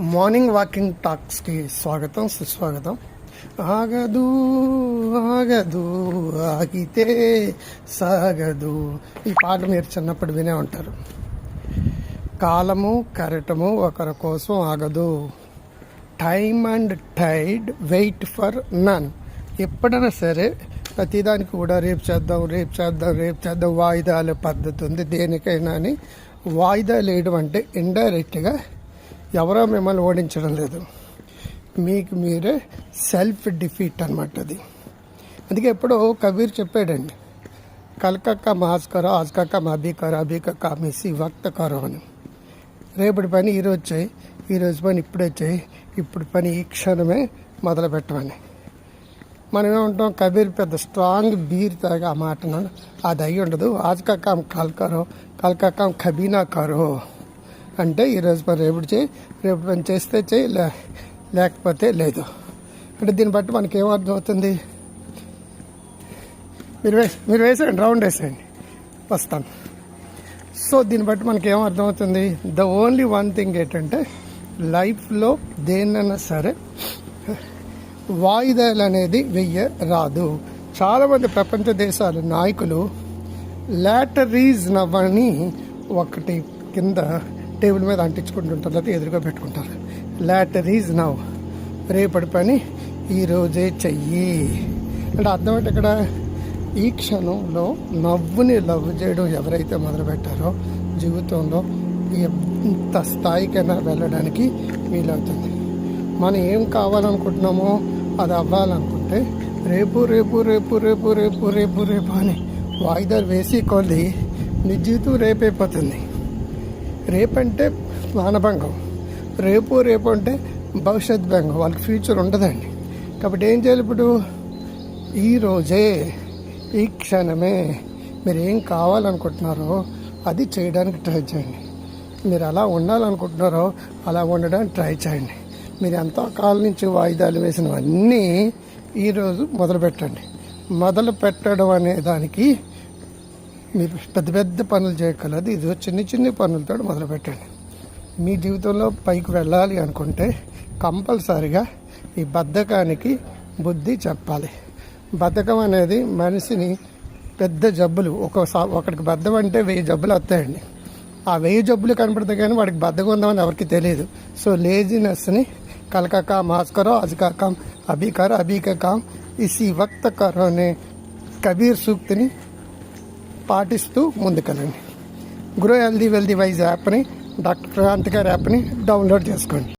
Morning walking టాక్స్కి స్వాగతం సుస్వాగతం. ఆగదు ఆగదు ఆగితే సాగదు. ఈ పాట మీరు చిన్నప్పుడు వినే ఉంటారు. కాలము కరటము ఒకరి కోసం ఆగదు. Time and tide wait for none ఎప్పుడైనా సరే ప్రతిదానికి కూడా రేపు చేద్దాం రేపు చేద్దాం రేపు చేద్దాం. వాయిదాల పద్ధతి ఉంది దేనికైనా అని. వాయిదా లేయడం అంటే ఇండైరెక్ట్గా ఎవరో మిమ్మల్ని ఓడించడం లేదు. మీకు మీరే సెల్ఫ్ డిఫీట్ అనమాట అది. అందుకే ఎప్పుడో కబీర్ చెప్పాడండి కలకక్క మాస్ కరో ఆజ్కక్క మాబీ కరో అబీ కక్క మిసి వక్త కరో అని. రేపటి పని ఈరోజు చేయి ఈరోజు పని ఇప్పుడే చేయి ఇప్పుడు పని ఈ క్షణమే మొదలు పెట్టమని. మనం ఏమంటాం కబీర్ పెద్ద స్ట్రాంగ్ బీర్ తాగి ఆ మాట అది అయి ఉండదు ఆజ్కక్కాం కల్కరో కల్కక్కం కబీనా కరో అంటే ఈరోజు పని రేపు చేయి రేపు పని చేస్తే చేయి లే లేకపోతే లేదు. అంటే దీన్ని బట్టి మనకి ఏమర్థం అవుతుంది? మీరు వేసి మీరు వేసేయండి రౌండ్ వేసేయండి. వస్తాను. సో దీన్ని బట్టి మనకి ఏం అర్థమవుతుంది ద ఓన్లీ వన్ థింగ్ ఏంటంటే లైఫ్లో దేన్నైనా సరే వాయిదాలు అనేది వెయ్యరాదు చాలామంది ప్రపంచ దేశాల నాయకులు లాటరీస్ నవ్వని ఒకటి కింద టేబుల్ మీద అంటించుకుంటుంటారు లేకపోతే ఎదురుగా పెట్టుకుంటారు. లాటరీస్ నవ్ రేపటి పని ఈరోజే చెయ్యి. అంటే అర్థం ఏంటి ఇక్కడ? ఈ క్షణంలో నవ్వుని లవ్ చేయడం ఎవరైతే మొదలుపెట్టారో జీవితంలో ఎంత స్థాయికైనా వెళ్ళడానికి వీలవుతుంది. మనం ఏం కావాలనుకుంటున్నామో అది అవ్వాలనుకుంటే రేపు రేపు రేపు రేపు రేపు రేపు రేపు అని వాయిదాలు వేసి కొద్ది నీ జీవితం రేపైపోతుంది రేపంటే మానభంగం రేపు రేపు అంటే భవిష్యత్ భంగం. వాళ్ళకి ఫ్యూచర్ ఉండదండి. కాబట్టి ఏం చేయాలి ఇప్పుడు? ఈ రోజే ఈ క్షణమే మీరు ఏం కావాలనుకుంటున్నారో అది చేయడానికి ట్రై చేయండి. మీరు అలా ఉండాలనుకుంటున్నారో అలా ఉండడానికి ట్రై చేయండి. మీరు ఎంతో కాలం నుంచి వాయిదాలు వేసినవన్నీ ఈరోజు మొదలు పెట్టండి మొదలు పెట్టడం అనే దానికి మీరు పెద్ద పెద్ద పనులు చేయగలదు ఇది చిన్న చిన్న పనులతో మొదలుపెట్టండి. మీ జీవితంలో పైకి వెళ్ళాలి అనుకుంటే కంపల్సరిగా ఈ బద్ధకానికి బుద్ధి చెప్పాలి. బద్ధకం అనేది మనిషిని పెద్ద జబ్బులు ఒక సా- ఒకడికి బద్ధం అంటే వెయ్యి జబ్బులు వస్తాయండి. ఆ వెయ్యి జబ్బులు కనపడతాయి కానీ వాడికి బద్ధకం ఉందామని ఎవరికి తెలియదు. సో లేజినెస్ని కలకక మాస్కరో అజకాకం అభికర అభికకాం ఇసి వక్త కరోనే కబీర్ సూక్తిని పాటిస్తూ ముందుకెళ్ళండి. గ్రో హెల్దీ వెల్దీ వైజ్ యాప్ని డాక్టర్ క్రాంతి గారి యాప్ని డౌన్లోడ్ చేసుకోండి.